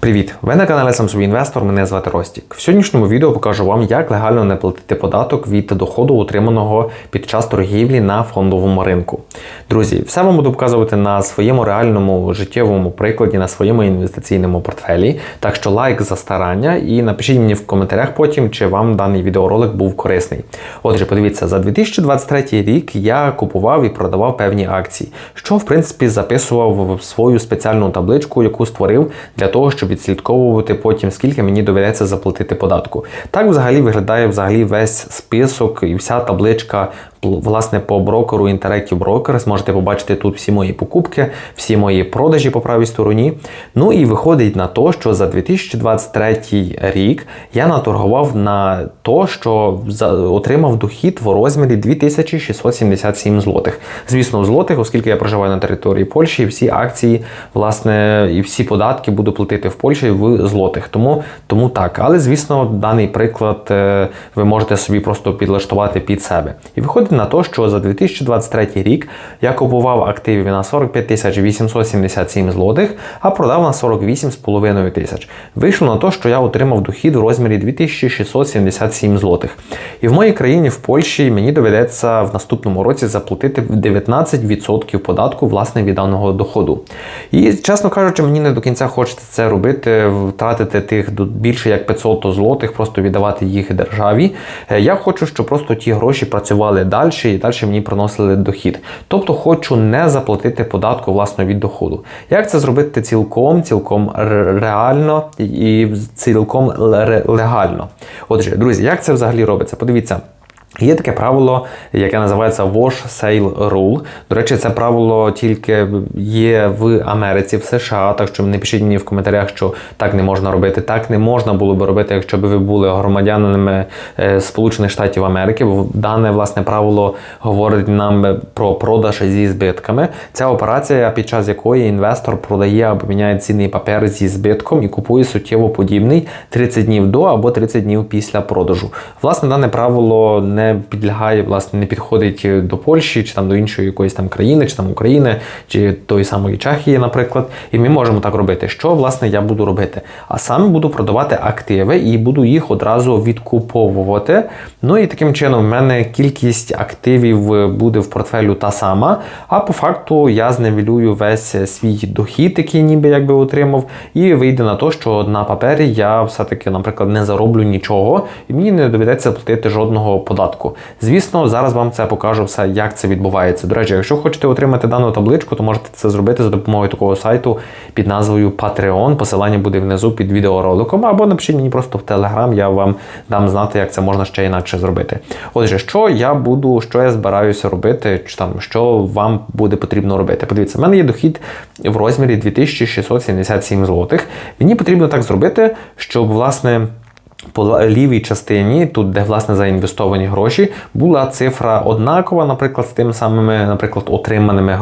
Привіт! Ви на каналі собі інвестор. Мене звати Ростік. В сьогоднішньому відео покажу вам, як легально не платити податок від доходу, отриманого під час торгівлі на фондовому ринку. Друзі, все вам буду показувати на своєму реальному життєвому прикладі, на своєму інвестиційному портфелі. Так що лайк за старання і напишіть мені в коментарях потім, чи вам даний відеоролик був корисний. Отже, подивіться, за 2023 рік я купував і продавав певні акції, що в принципі записував в свою спеціальну табличку, яку створив для того, щоб відслідковувати потім, скільки мені доведеться заплатити податку. Так взагалі виглядає взагалі весь список і вся табличка власне по брокеру Interactive Brokers. Можете побачити тут всі мої покупки, всі мої продажі по правій стороні. Ну і виходить на те, що за 2023 рік я наторгував на то, що отримав дохід в розмірі 2677 злотих. Звісно, в злотих, оскільки я проживаю на території Польщі, всі акції, власне, і всі податки буду платити в Польщі в злотих. Тому, тому так. Але, звісно, даний приклад е, ви можете собі просто підлаштувати під себе. І виходить на те, що за 2023 рік я купував активів на 45 877 злотих, а продав на 48,5 тисяч. Вийшло на те, що я отримав дохід у розмірі 2677 злотих. І в моїй країні, в Польщі, мені доведеться в наступному році заплатити 19% податку власне від даного доходу. І, чесно кажучи, мені не до кінця хочеться це робити, втратити тих більше як 500 злотих, просто віддавати їх державі. Е, я хочу, щоб просто ті гроші працювали далі далі і далі мені приносили дохід. Тобто хочу не заплатити податку власне від доходу. Як це зробити цілком, цілком реально і цілком легально? Отже, друзі, як це взагалі робиться? Подивіться. Є таке правило, яке називається Wash Sale Rule. До речі, це правило тільки є в Америці, в США. Так що не пишіть мені в коментарях, що так не можна робити. Так не можна було би робити, якщо б ви були громадянами е, Сполучених Штатів Америки. Бо дане власне правило говорить нам про продаж зі збитками. Ця операція, під час якої інвестор продає або міняє цінний папер зі збитком і купує суттєво подібний 30 днів до або 30 днів після продажу. Власне, дане правило не не підлягає, власне, не підходить до Польщі, чи там до іншої якоїсь там країни, чи там України, чи тої самої Чехії, наприклад. І ми можемо так робити. Що власне я буду робити? А саме буду продавати активи і буду їх одразу відкуповувати. Ну і таким чином в мене кількість активів буде в портфелю та сама. А по факту я зневелюю весь свій дохід, який ніби якби отримав, і вийде на те, що на папері я все-таки, наприклад, не зароблю нічого, і мені не доведеться платити жодного податку випадку. Звісно, зараз вам це покажу все, як це відбувається. До речі, якщо хочете отримати дану табличку, то можете це зробити за допомогою такого сайту під назвою Patreon. Посилання буде внизу під відеороликом, або напишіть мені просто в Telegram, я вам дам знати, як це можна ще інакше зробити. Отже, що я буду, що я збираюся робити, чи там що вам буде потрібно робити. Подивіться, в мене є дохід в розмірі 2677 злотих. Мені потрібно так зробити, щоб, власне. По лівій частині, тут, де власне заінвестовані гроші, була цифра однакова, наприклад, з тими самими, наприклад, отриманими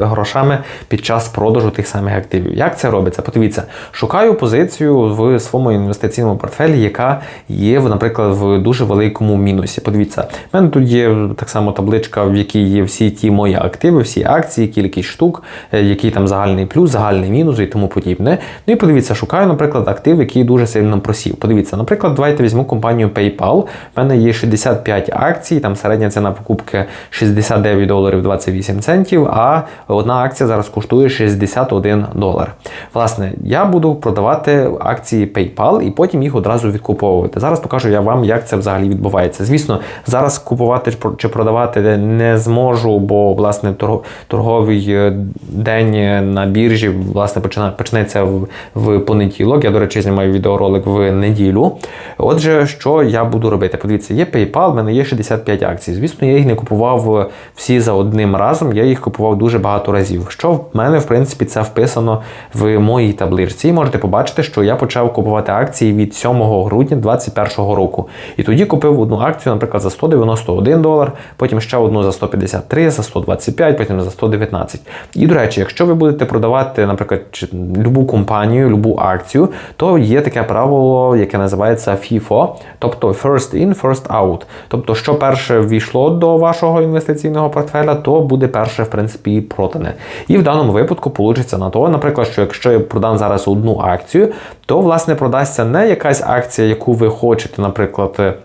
грошами під час продажу тих самих активів. Як це робиться? Подивіться, шукаю позицію в своєму інвестиційному портфелі, яка є, наприклад, в дуже великому мінусі. Подивіться, в мене тут є так само табличка, в якій є всі ті мої активи, всі акції, кількість штук, е, який там загальний плюс, загальний мінус і тому подібне. Ну і подивіться, шукаю, наприклад, актив, який дуже сильно просів. Подивіться, наприклад. Наприклад, давайте візьму компанію PayPal. У мене є 65 акцій, там середня ціна покупки 69 доларів 28 центів, а одна акція зараз коштує 61 долар. Власне, я буду продавати акції PayPal і потім їх одразу відкуповувати. Зараз покажу я вам, як це взагалі відбувається. Звісно, зараз купувати чи продавати не зможу, бо власне торговий е, день на біржі власне почнеться в понеділок. Я, до речі, знімаю відеоролик в неділю. Отже, що я буду робити? Подивіться, є PayPal, в мене є 65 акцій. Звісно, я їх не купував е, всі за одним разом, я їх купував дуже багато разів. Що в мене, в принципі, це вписано в моїй табличці. І можете побачити, що я почав купувати акції від 7 грудня 2021 року. І тоді купив одну акцію, наприклад, за 191 долар, потім ще одну за 153, за 125, потім за 119. І, до речі, якщо ви будете продавати, наприклад, любу компанію, любу акцію, то є таке правило, яке називається називається FIFO, тобто First In, First Out. Тобто, що перше ввійшло до вашого інвестиційного портфеля, то буде перше, в принципі, продане. І в даному випадку вийде на то, наприклад, що якщо я продам зараз одну акцію, то власне продасться не якась акція, яку ви хочете, наприклад.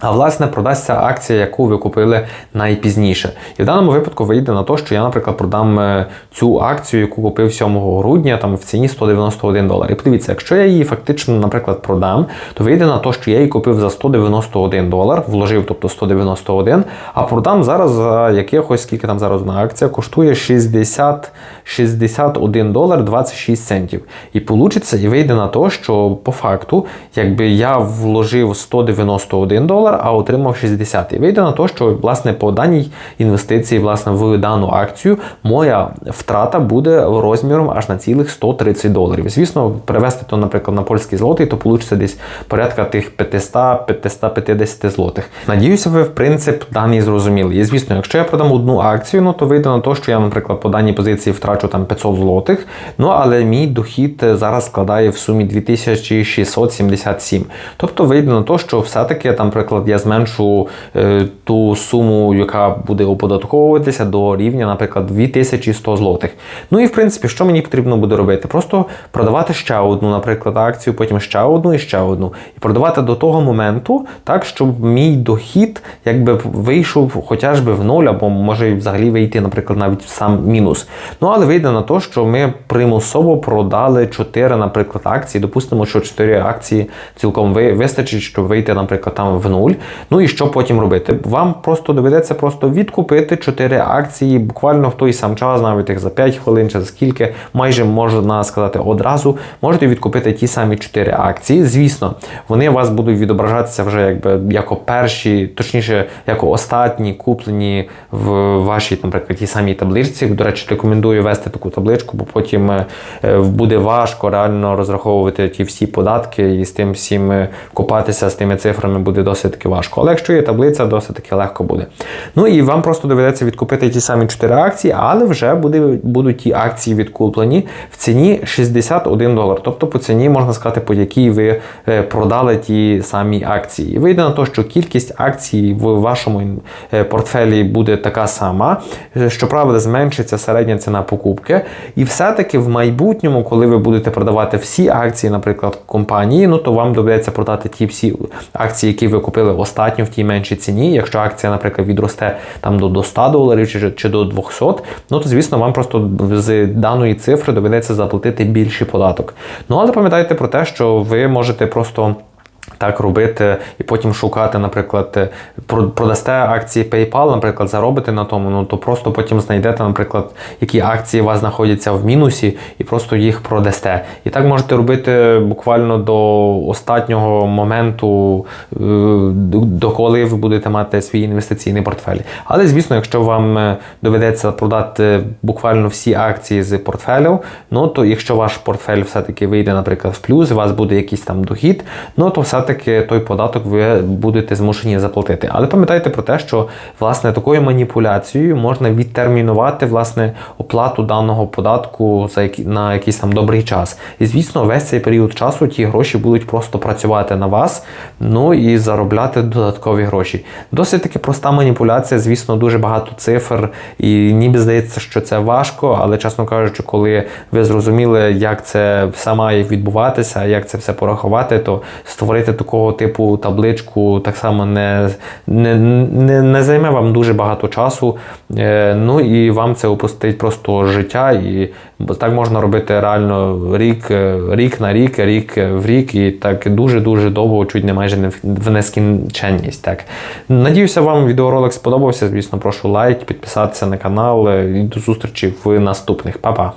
А власне продасться акція, яку ви купили найпізніше. І в даному випадку вийде на те, що я, наприклад, продам е, цю акцію, яку купив 7 грудня, там в ціні 191 долар. І подивіться, якщо я її фактично, наприклад, продам, то вийде на те, що я її купив за 191 долар, вложив, тобто 191, а продам зараз за якихось, скільки там зараз одна акція, коштує 60, 61 долар 26 центів. І получиться, і вийде на те, що по факту, якби я вложив 191 долар, а отримав 60. І вийде на те, що власне по даній інвестиції, власне, в дану акцію, моя втрата буде розміром аж на цілих 130 доларів. Звісно, перевести то, наприклад, на польський злотий, то вийде десь порядка тих 500-550 злотих. Надіюся, ви в принцип даний зрозуміли. І звісно, якщо я продам одну акцію, ну то вийде на те, що я, наприклад, по даній позиції втрачу там 500 злотих. Ну але мій дохід зараз складає в сумі 2677. Тобто вийде на те, що все-таки там, наприклад, я зменшу е, ту суму, яка буде оподатковуватися до рівня, наприклад, 2100 злотих. Ну і в принципі, що мені потрібно буде робити? Просто продавати ще одну, наприклад, акцію, потім ще одну і ще одну. І продавати до того моменту, так, щоб мій дохід якби вийшов хоча б в ноль, або може взагалі вийти, наприклад, навіть в сам мінус. Ну, але вийде на те, що ми примусово продали 4, наприклад, акції. Допустимо, що 4 акції цілком вистачить, щоб вийти, наприклад, там в нуль. Ну і що потім робити? Вам просто доведеться просто відкупити 4 акції буквально в той сам час, навіть їх за 5 хвилин чи за скільки, майже можна сказати одразу. Можете відкупити ті самі 4 акції. Звісно, вони у вас будуть відображатися вже якби як перші, точніше, як останні куплені в вашій, наприклад, тій самій табличці. До речі, рекомендую вести таку табличку, бо потім е, буде важко реально розраховувати ті всі податки і з тим всім е, копатися з тими цифрами буде досить таки важко. Але якщо є таблиця, досить таки легко буде. Ну і вам просто доведеться відкупити ті самі 4 акції, але вже буде, будуть ті акції відкуплені в ціні 61 долар. Тобто по ціні можна сказати, по якій ви е, продали ті самі акції. І вийде на те, що кількість акцій в вашому е, портфелі буде така сама. Е, Щоправда, зменшиться середня ціна покупки. І все-таки в майбутньому, коли ви будете продавати всі акції, наприклад, компанії, ну то вам доведеться продати ті всі акції, які ви купили останньо в тій меншій ціні. Якщо акція, наприклад, відросте там до 100 доларів чи, чи до 200, ну то звісно, вам просто з даної цифри доведеться заплатити більший податок. Ну але пам'ятайте про те, що ви можете просто. Так робити і потім шукати, наприклад, е, продасте акції PayPal, наприклад, заробите на тому, ну то просто потім знайдете, наприклад, які акції у вас знаходяться в мінусі, і просто їх продасте. І так можете робити буквально до останнього моменту, е, доколи ви будете мати свій інвестиційний портфель. Але звісно, якщо вам е, доведеться продати буквально всі акції з портфелю, ну то якщо ваш портфель все-таки вийде, наприклад, в плюс, у вас буде якийсь там дохід, ну то все-таки той податок ви будете змушені заплатити. Але пам'ятайте про те, що власне такою маніпуляцією можна відтермінувати власне оплату даного податку за які, на якийсь там добрий час. І звісно, весь цей період часу ті гроші будуть просто працювати на вас, ну і заробляти додаткові гроші. Досить таки проста маніпуляція, звісно, дуже багато цифр, і ніби здається, що це важко, але чесно кажучи, коли ви зрозуміли, як це все має відбуватися, як це все порахувати, то створити такого типу табличку так само не, не, не, не займе вам дуже багато часу. Е, Ну і вам це опустить просто життя, і так можна робити реально рік, е, рік на рік, рік в рік, і так дуже-дуже довго, чуть не майже не в- в нескінченність. Так. Надіюся, вам відеоролик сподобався. Звісно, прошу лайк, підписатися на канал е, і до зустрічі в наступних. Па-па!